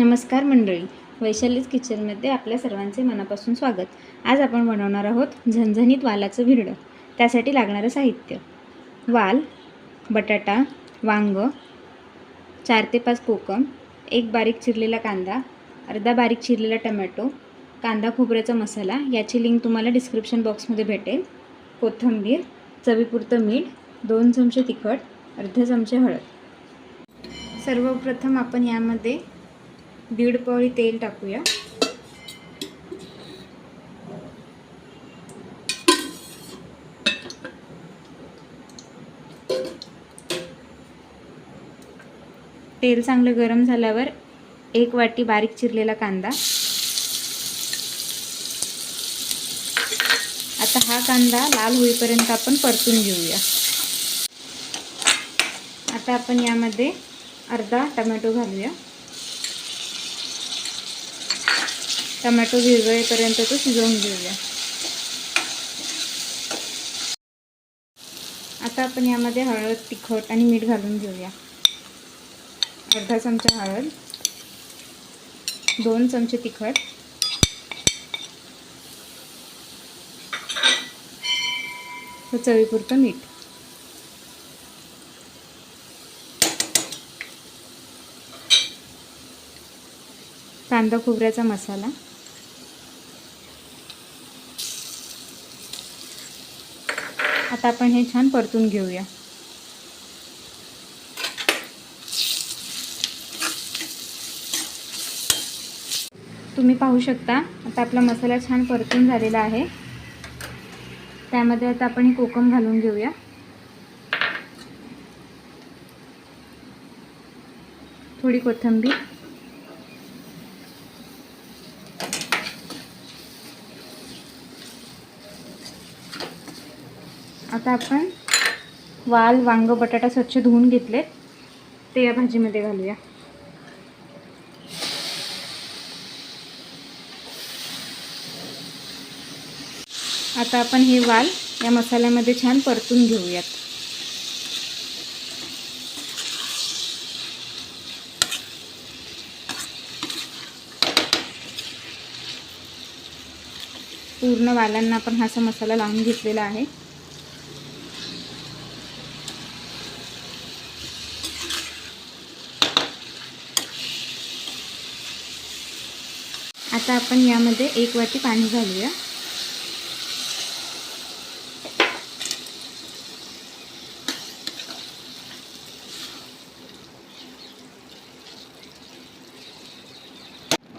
नमस्कार मंडळी. वैशालीज किचनमध्ये आपल्या सर्वांचे मनापासून स्वागत. आज आपण बनवणार आहोत झणझणीत वालाचं भिरडं. त्यासाठी लागणारं साहित्य. वाल बटाटा वांग चार ते पाच कोकम एक बारीक चिरलेला कांदा अर्धा बारीक चिरलेला टमॅटो कांदा खोबऱ्याचा मसाला याची लिंक तुम्हाला डिस्क्रिप्शन बॉक्समध्ये भेटेल. कोथिंबीर चवीपुरतं मीठ दोन चमचे तिखट अर्धे चमचे हळद. सर्वप्रथम आपण यामध्ये दीड पळी तेल टाकूया. तेल चांगलं गरम झाल्यावर एक वाटी बारीक चिरलेला कांदा. आता हा कांदा लाल होईपर्यंत आपण परतून घेऊया. आता आपण यामध्ये अर्धा टमॅटो घालूया. टमॅटो भिजवेपर्यंत तो शिजवून घेऊया. आता आपण यामध्ये हळद तिखट आणि मीठ घालून घेऊया. अर्धा चमचा हळद दोन चमचे तिखट व चवीपुरतं मीठ. कांदा खोबऱ्याचा मसाला. आता आपण हे छान परतून घेऊया. तुम्ही पाहू शकता आता आपला मसाला छान परतून झालेला आहे. त्यामध्ये आता आपण हे कोकम घालून घेऊया. थोडी कोथिंबीर. आता आपण वाल वांग बटाटा स्वच्छ धुवून घेतलेत. ते या भाजीमध्ये घालूया. आता आपण हे वाल या मसाल्यामध्ये छान परतून घेऊयात. पूर्ण वालांना आपण हा असा मसाला लावून घेतलेला आहे. आता आपण यामध्ये एक वाटी पाणी घालूया.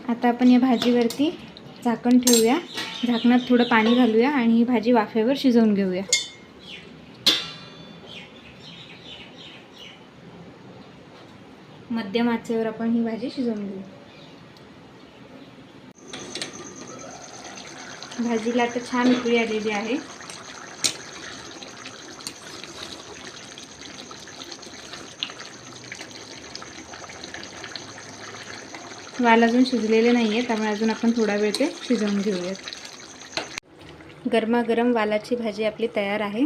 आता आपण या भाजीवरती झाकण ठेवूया. झाकणात थोडं पाणी घालूया आणि ही भाजी वाफेवर शिजवून घेऊया. मध्यम आचेवर आपण ही भाजी शिजवून घेऊ. भाजीला आता छान उकळी आलेली आहे वाल अजून शिजलेले नाही आहे त्यामुळे अजून आपण थोडा वेळ ते शिजवून घेऊयात. गरमागरम वालाची भाजी आपली तयार आहे.